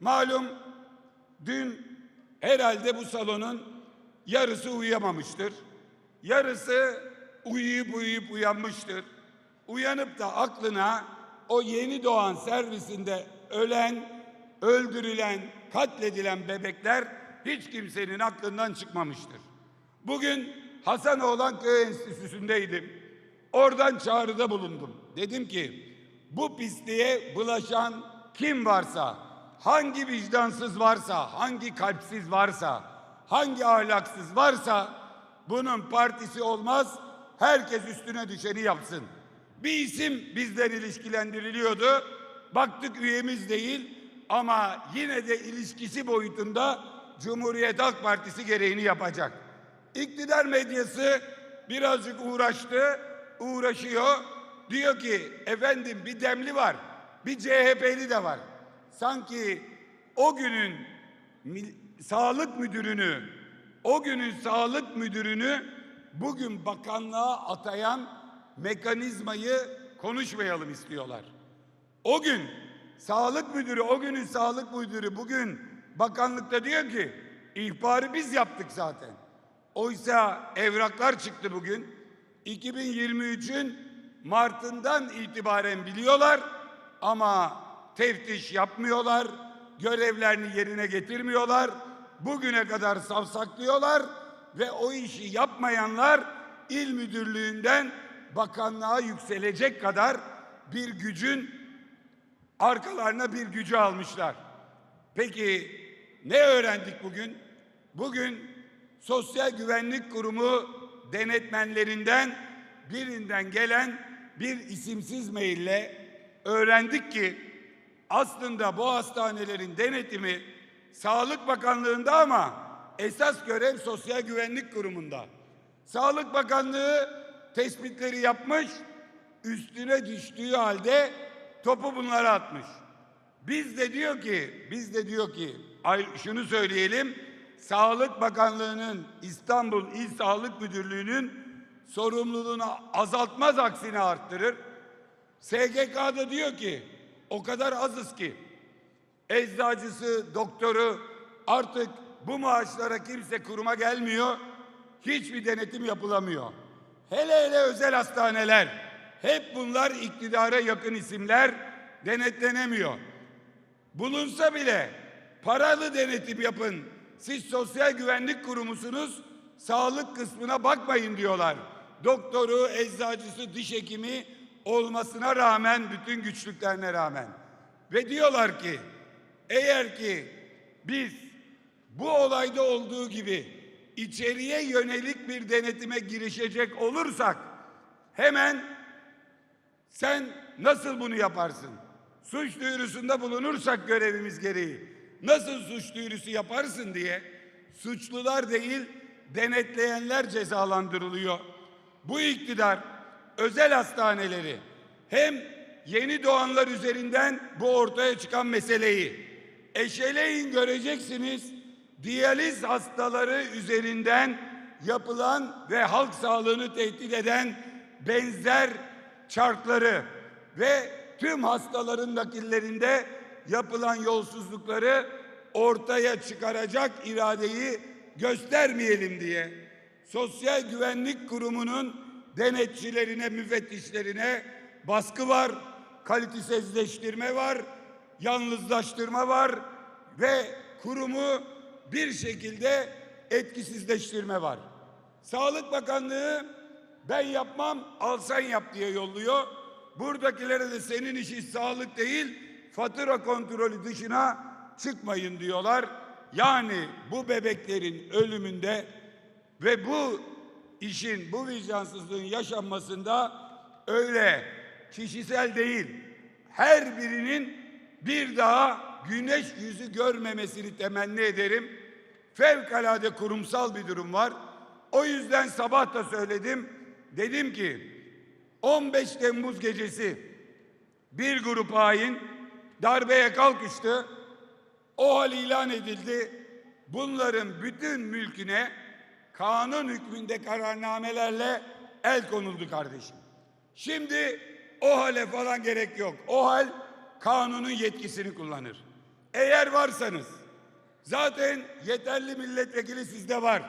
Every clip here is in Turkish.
Malum dün herhalde bu salonun yarısı uyuyamamıştır. Yarısı uyuyup uyuyup uyanmıştır. Uyanıp da aklına o yeni doğan servisinde ölen, öldürülen, katledilen bebekler hiç kimsenin aklından çıkmamıştır. Bugün Hasanoğlan Köy Enstitüsü'ndeydim. Oradan çağrıda bulundum. Dedim ki bu pisliğe bulaşan kim varsa, hangi vicdansız varsa, hangi kalpsiz varsa, hangi ahlaksız varsa bunun partisi olmaz. Herkes üstüne düşeni yapsın. Bir isim bizden ilişkilendiriliyordu. Baktık üyemiz değil ama yine de ilişkisi boyutunda Cumhuriyet Halk Partisi gereğini yapacak. İktidar medyası birazcık uğraştı, uğraşıyor. Diyor ki efendim bir demli var, bir CHP'li de var. Sanki o günün sağlık müdürünü, o günün sağlık müdürünü bugün bakanlığa atayan mekanizmayı konuşmayalım istiyorlar. O gün sağlık müdürü, o günün sağlık müdürü bugün bakanlıkta diyor ki ihbarı biz yaptık zaten. Oysa evraklar çıktı bugün. 2023'ün Mart'ından itibaren biliyorlar ama teftiş yapmıyorlar, görevlerini yerine getirmiyorlar. Bugüne kadar savsaklıyorlar ve o işi yapmayanlar il müdürlüğünden bakanlığa yükselecek kadar bir gücün arkalarına bir gücü almışlar. Peki ne öğrendik bugün? Bugün Sosyal Güvenlik Kurumu denetmenlerinden birinden gelen bir isimsiz maille öğrendik ki aslında bu hastanelerin denetimi Sağlık Bakanlığı'nda ama esas görev Sosyal Güvenlik Kurumu'nda. Sağlık Bakanlığı tespitleri yapmış, üstüne düştüğü halde topu bunlara atmış. Biz de diyor ki, biz de diyor ki, şunu söyleyelim. Sağlık Bakanlığı'nın İstanbul İl Sağlık Müdürlüğü'nün sorumluluğunu azaltmaz aksine arttırır. SGK'da diyor ki o kadar azız ki eczacısı, doktoru artık bu maaşlara kimse kuruma gelmiyor. Hiçbir denetim yapılamıyor. Hele hele özel hastaneler. Hep bunlar iktidara yakın isimler denetlenemiyor. Bulunsa bile paralı denetim yapın. Siz sosyal güvenlik kurumusunuz. Sağlık kısmına bakmayın diyorlar. Doktoru, eczacısı, diş hekimi olmasına rağmen bütün güçlüklerine rağmen. Ve diyorlar ki eğer ki biz bu olayda olduğu gibi içeriye yönelik bir denetime girişecek olursak hemen sen nasıl bunu yaparsın? Suç duyurusunda bulunursak görevimiz gereği nasıl suç duyurusu yaparsın diye suçlular değil denetleyenler cezalandırılıyor. Bu iktidar özel hastaneleri hem yeni doğanlar üzerinden bu ortaya çıkan meseleyi eşeleyin göreceksiniz. Diyaliz hastaları üzerinden yapılan ve halk sağlığını tehdit eden benzer çarkları ve tüm hastaların nakillerinde yapılan yolsuzlukları ortaya çıkaracak iradeyi göstermeyelim diye Sosyal Güvenlik Kurumu'nun denetçilerine, müfettişlerine baskı var, kalitesizleştirme var, yalnızlaştırma var ve kurumu bir şekilde etkisizleştirme var. Sağlık Bakanlığı ben yapmam al sen yap diye yolluyor. Buradakilere de senin işin sağlık değil fatura kontrolü dışına çıkmayın diyorlar. Yani bu bebeklerin ölümünde ve bu işin, bu vicdansızlığın yaşanmasında öyle kişisel değil, her birinin bir daha güneş yüzü görmemesini temenni ederim. Fevkalade kurumsal bir durum var. O yüzden sabah da söyledim. Dedim ki 15 Temmuz gecesi bir grup hain darbeye kalkıştı. O hal ilan edildi. Bunların bütün mülküne kanun hükmünde kararnamelerle el konuldu kardeşim. Şimdi o hale falan gerek yok. O hal kanunun yetkisini kullanır. Eğer varsanız zaten yeterli milletvekili sizde var.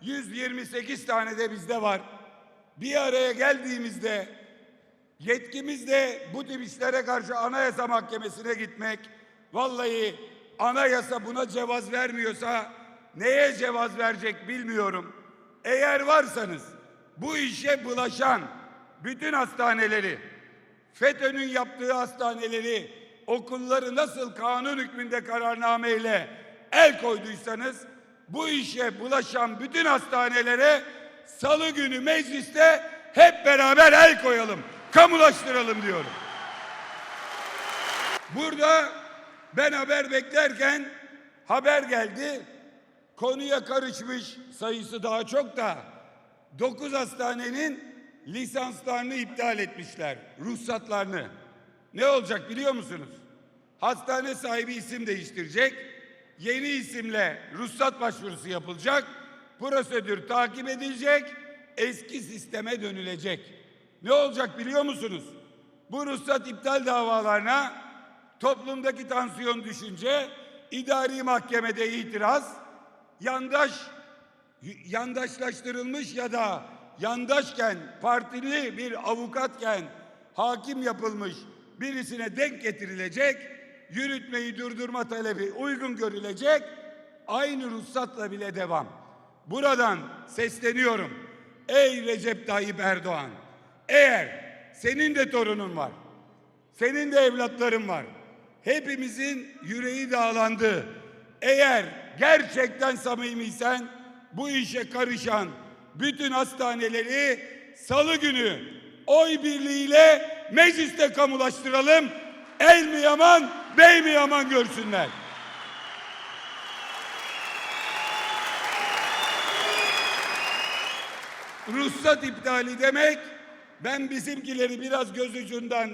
128 tane de bizde var. Bir araya geldiğimizde yetkimiz de bu tip işlere karşı anayasa mahkemesine gitmek. Vallahi anayasa buna cevaz vermiyorsa neye cevaz verecek bilmiyorum. Eğer varsanız bu işe bulaşan bütün hastaneleri, FETÖ'nün yaptığı hastaneleri, okulları nasıl kanun hükmünde kararnameyle el koyduysanız bu işe bulaşan bütün hastanelere salı günü mecliste hep beraber el koyalım, kamulaştıralım diyorum. Burada ben haber beklerken haber geldi. Konuya karışmış sayısı daha çok da 9 hastanenin lisanslarını iptal etmişler, ruhsatlarını. Ne olacak biliyor musunuz? Hastane sahibi isim değiştirecek. Yeni isimle ruhsat başvurusu yapılacak. Prosedür takip edilecek. Eski sisteme dönülecek. Ne olacak biliyor musunuz? Bu ruhsat iptal davalarına toplumdaki tansiyon düşünce idari mahkemede itiraz, yandaş yandaşlaştırılmış ya da yandaşken partili bir avukatken hakim yapılmış birisine denk getirilecek, yürütmeyi durdurma talebi uygun görülecek, aynı ruhsatla bile devam. Buradan sesleniyorum. Ey Recep Tayyip Erdoğan, eğer senin de torunun var, senin de evlatların var. Hepimizin yüreği dağlandı. Eğer gerçekten samimiysen bu işe karışan bütün hastaneleri salı günü oy birliğiyle mecliste kamulaştıralım. El mi yaman, bey mi yaman görsünler. Ruhsat iptali demek ben bizimkileri biraz göz ucundan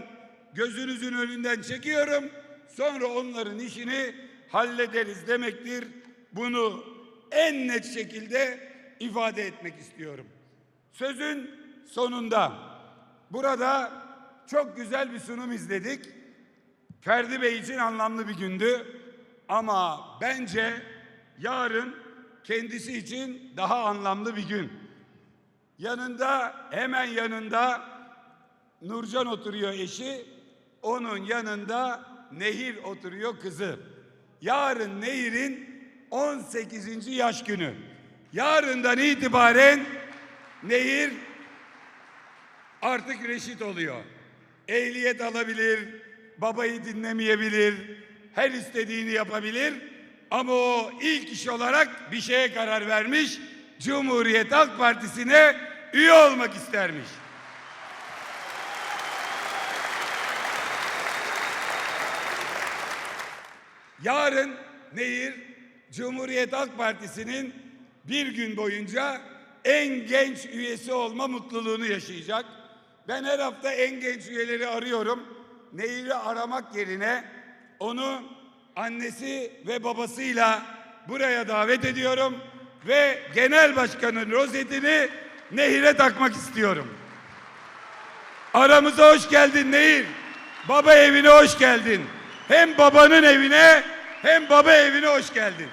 gözünüzün önünden çekiyorum. Sonra onların işini hallederiz demektir. Bunu en net şekilde ifade etmek istiyorum. Sözün sonunda burada çok güzel bir sunum izledik. Ferdi Bey için anlamlı bir gündü. Ama bence yarın kendisi için daha anlamlı bir gün. Yanında hemen yanında Nurcan oturuyor eşi. Onun yanında Nehir oturuyor kızı. Yarın Nehir'in 18. yaş günü. Yarından itibaren Nehir artık reşit oluyor. Ehliyet alabilir, babayı dinlemeyebilir, her istediğini yapabilir. Ama o ilk iş olarak bir şeye karar vermiş. Cumhuriyet Halk Partisi'ne üye olmak istermiş. Yarın Nehir Cumhuriyet Halk Partisi'nin bir gün boyunca en genç üyesi olma mutluluğunu yaşayacak. Ben her hafta en genç üyeleri arıyorum. Nehir'i aramak yerine onu annesi ve babasıyla buraya davet ediyorum ve genel başkanın rozetini Nehir'e takmak istiyorum. Aramıza hoş geldin Nehir. Baba evine hoş geldin. Hem babanın evine hem baba evine hoş geldin.